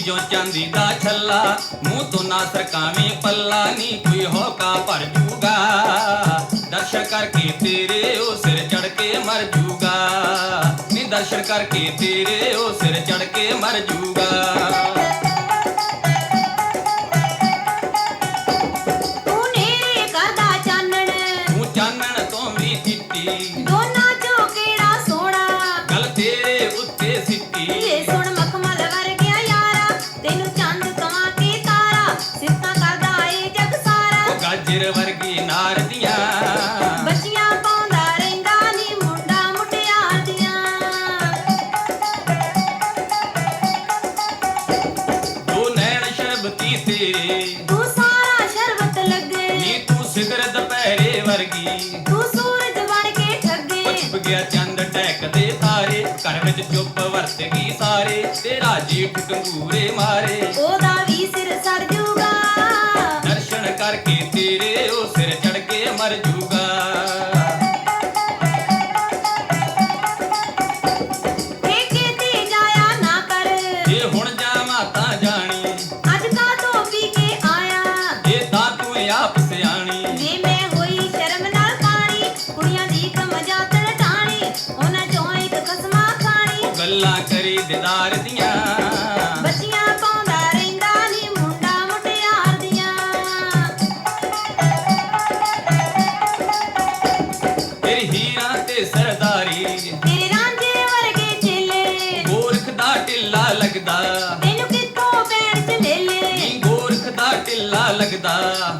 ਜੋ ਚਾਂਦੀ ਦਾ ਛੱਲਾ ਮੂੰਹ ਤੋਂ ਨਾ ਸਰਕਾਵੇਂ ਪੱਲਾ ਨਹੀਂ ਕੋਈ ਹੋਕਾ ਭਰ ਜੂਗਾ। ਦਰਸ਼ਨ ਕਰਕੇ ਤੇਰੇ ਉਹ ਸਿਰ ਚੜ ਕੇ ਮਰ ਜੂਗਾ। ਨੀ ਦਰਸ਼ਨ ਕਰਕੇ ਤੇਰੇ ਉਹ ਸਿਰ ਚੜ ਕੇ ਮਰ ਜੂਗਾ। ਦੋਨਾਂ ਚੋਂ ਕਿਹੜਾ ਸੋਹਣਾ। ਗੱਲ ਤੇਰੇ ਉੱਤੇ ਤੂੰ ਸਾਰਾ ਸ਼ਰਬਤ ਲੱਗੇ। ਨੀ ਤੂੰ ਸਿਖਰ ਦੁਪਹਿਰੇ ਵਰਗੀ। ਤੂੰ ਸੂਰਜ ਬਣ ਕੇ ਠੱਗੇ। ਛੁਪ ਗਿਆ ਚੰਦ ਟੈਕਦੇ ਤਾਰੇ। ਘਰ ਵਿੱਚ ਚੁੱਪ ਵਰਤ ਗਈ ਸਾਰੇ। ਤੇਰਾ ਜੀਠ ਕੰਗੂਰੇ ਮਾਰੇ। ਉਹਦਾ ਵੀ ਸਿਰ ਸੜ ਜੂਗਾ। ਕਰੀ ਦਿਦਾਰ ਦੀਆਂ। ਬੱਚੀਆਂ ਪਾਉਂਦਾ ਰਹਿੰਦਾ ਨੀ ਮੁੰਡਾ ਮੁਟਿਆਰ ਦੀਆਂ। ਤੇਰੀ ਹੀਰਾਂ ਤੇ ਸਰਦਾਰੀ ਤੇਰੇ ਰਾਂਝੇ ਵਰਗੇ ਚੇਲੇ। ਗੋਰਖ ਦਾ ਢਿੱਲਾ ਲੱਗਦਾ। ਤੈਨੂੰ ਕਿੱਥੋਂ ਪੈਣ ਚ ਮੇਲੇ ਨੀ ਗੋਰਖ ਦਾ ਢਿੱਲਾ ਲੱਗਦਾ।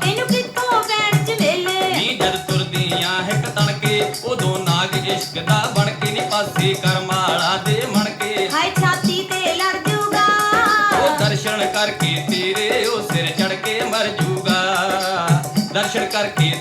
ਤੈਨੂੰ ਕਿੱਥੋਂ ਪੈਣ ਚ ਮੇਲੇ ਨੀ ਜਦ ਤੁਰਦੀਆਂ ਹਿੱਕ ਤਣ ਕੇ ਉਦੋਂ ਨਾਗ ਇਸ਼ਕ ਦਾ ਬਣ ਕੇ ਨੀ ਪਾਸੇ ਕਰਮਾਲਾ ਦੇ ਮਣ ਦਰਸ਼ਨ ਕਰਕੇ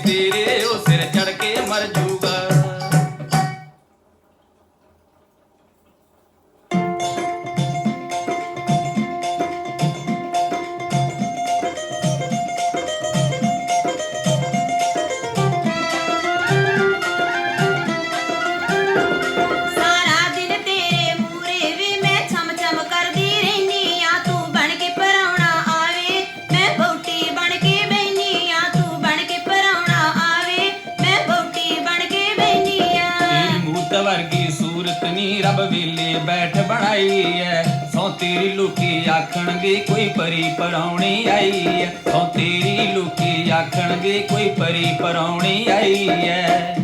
ਸੂਰਤ ਨੀ ਰੱਬ ਵੇਲੇ ਬੈਠ ਬਣਾਈ ਐ। ਸੋ ਤੇਰੀ ਲੋਕੀ ਆਖਣਗੇ ਕੋਈ ਪਰੀ ਪਰੌਣੀ ਆਈ ਐ। ਸੋ ਤੇਰੀ ਲੋਕੀ ਆਖਣਗੇ ਕੋਈ ਪਰੀ ਪਰੌਣੀ ਆਈ ਐ।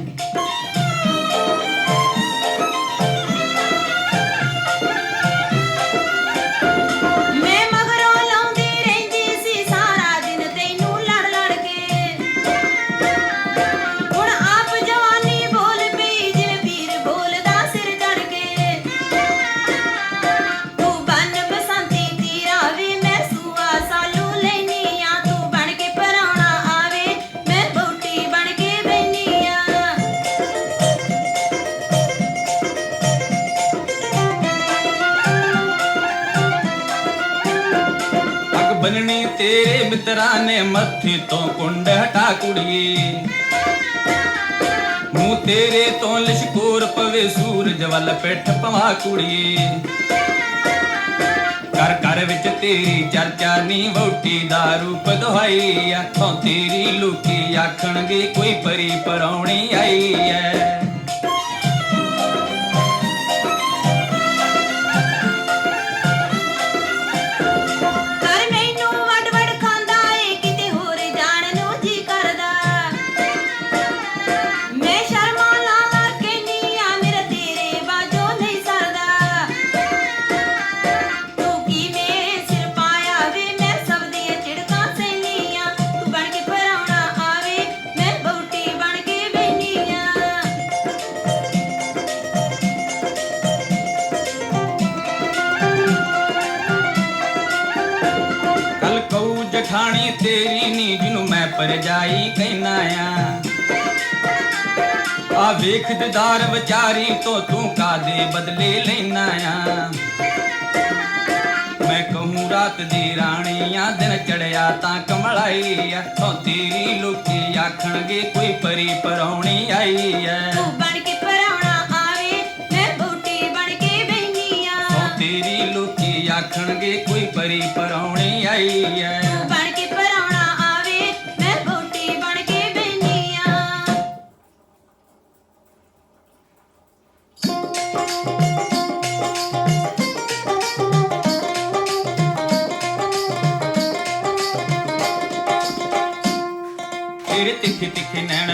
ਤੇਰੇ ਮਿੱਤਰਾਂ ਨੇ ਮੱਥੇ ਤੋਂ ਕੁੰਡ ਹਟਾ ਕੁੜੀਏ ਮੂੰਹ ਤੇਰੇ ਤੋਂ ਲਿਸ਼ਕੂਰ ਪਵੇ ਸੂਰਜ ਵੱਲ ਪਿੱਠ ਪਵਾ ਕੁੜੀਏ ਘਰ ਘਰ ਵਿੱਚ ਤੇਰੀ ਚਰਚਾ ਨੀ ਵੋਟੀ ਦਾ ਰੂਪ ਦੁਹਾਈ ਆ। ਤੇਰੀ ਲੁਕੀ ਆਖਣਗੇ ਕੋਈ ਪਰੀ ਪਰੌਣੀ ਆਈ ਐ। ਜਠਾਣੀ ਤੇਰੀ ਨੀ ਜਿਹਨੂੰ ਮੈਂ ਪਰਜਾਈ ਕਹਿਨਾ ਆ। ਆ ਵੇਖ ਦਿਦਾਰ ਵਿਚਾਰੀ ਤੋਂ ਤੂੰ ਕਾਦੇ ਬਦਲੇ ਲੈਨਾ ਆ। ਮੈਂ ਕਹੂੰ ਰਾਤ ਦੀ ਰਾਣੀ ਆ ਦਿਨ ਚੜਿਆ ਤਾਂ ਕਮਲਾਈ ਆ। ਤੋਂ ਤੇਰੀ ਲੋਕੀ ਆਖਣਗੇ ਕੋਈ ਪਰੀ ਪਰੌਣੀ ਆਈ ਐ ਤੂੰ ਬਣ ਕੇ ਪਰਾਉਣਾ ਆਵੇ ਮੈਂ ਬੌਟੀ ਬਣ ਕੇ ਬੈਨੀ ਆ। ਤੋਂ ਤੇਰੀ ਲੋਕੀ ਆਖਣਗੇ ਕੋਈ ਪਰੀ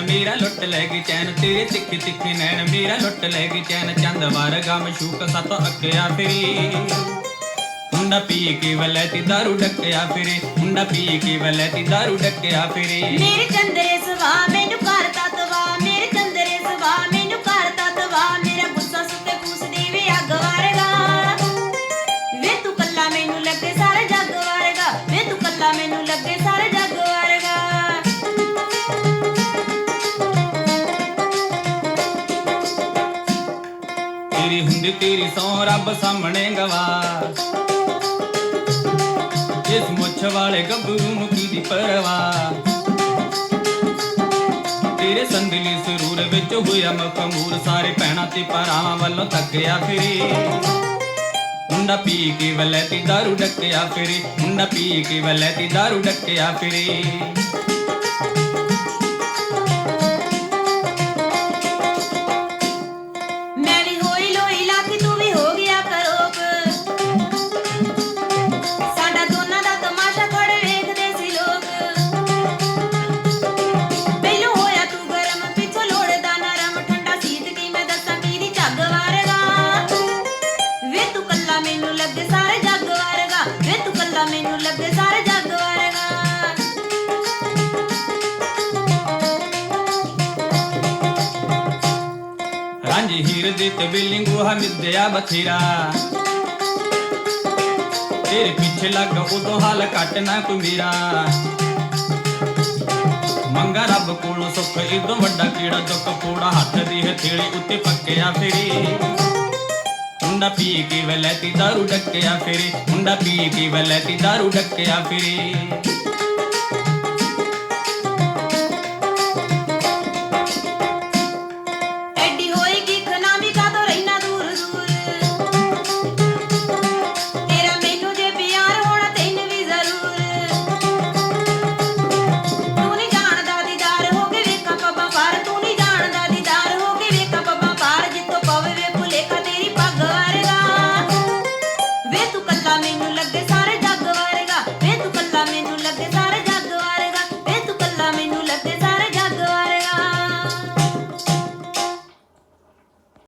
ਮੇਰਾ ਲੁੱਟ ਲੈ ਗਈ ਚੈਨ, ਤੇਰੇ ਤਿੱਖੇ ਤਿੱਖੇ ਨੈਣ ਮੇਰਾ ਲੁੱਟ ਲੈ ਗਈ ਚੈਨ। ਚੰਦ ਵਰਗਾ ਮਸ਼ੂਕ ਸਤ ਅੱਕਿਆ ਫਿਰੇ। ਮੁੰਡਾ ਪੀ ਕੇ ਵਲੈਤੀ ਦਾਰੂ ਡੱਕਿਆ ਫਿਰੇ। ਮੁੰਡਾ ਪੀ ਕੇ ਵਲੈਤੀ ਦਾਰੂ ਡੱਕਿਆ ਫਿਰੇ। ਮੇਰੇ ਚੰਦਰੇ ਸਵਾ ਮੈਨੂੰ ਘਰ ਤੇਰੀ ਤੇਰੀ ਸੌ ਰੱਬ ਸਾਹਮਣੇ ਗਵਾ। ਇਸ ਮੁੱਛ ਵਾਲੇ ਗੱਭਰੂ ਨੂੰ ਕੀ ਦੀ ਪਰਵਾ। ਤੇਰੇ ਸੰਦਲੀ ਸਰੂਰ ਵਿੱਚ ਹੋਇਆ ਮਖਮੂਰ, ਸਾਰੇ ਭੈਣਾਂ ਤੇ ਪਰਾਵਾਂ ਵੱਲੋਂ ਤੱਕਿਆ ਫਿਰੇ। ਮੁੰਡਾ ਪੀ ਕੇ ਵਲੈਤੀ ਦਾਰੂ ਡੱਕਿਆ ਫਿਰੇ, ਮੁੰਡਾ ਪੀ ਕੇ ਵਲੈਤੀ ਦਾਰੂ ਡੱਕਿਆ ਫਿਰੇ। ਰਾਂਝੀ ਹੀਰ ਦੇ ਤੇ ਤੇਰੇ ਪਿੱਛੇ ਲੱਗ ਉਦੋਂ ਹਾਲ ਘਟ ਨਾ ਕੋਈ ਮੇਰਾ। ਮੰਗਾ ਰੱਬ ਕੋਲੋਂ ਸੁੱਖ, ਇਦੋਂ ਵੱਡਾ ਕੀੜਾ ਦੁੱਖ? ਪੋੜਾ ਹੱਥ ਦੀ ਹਥੇਲੀ ਉੱਤੇ ਪੱਕਿਆ ਫਿਰੇ ਮੁੰਡਾ ਪੀ ਕੇ ਵਲੈਤੀ ਦਾਰੂ ਡੱਕਿਆ ਫਿਰੇ ਮੁੰਡਾ ਪੀ ਕੇ ਵਲੈਤੀ ਦਾਰੂ ਡੱਕਿਆ ਫਿਰੇ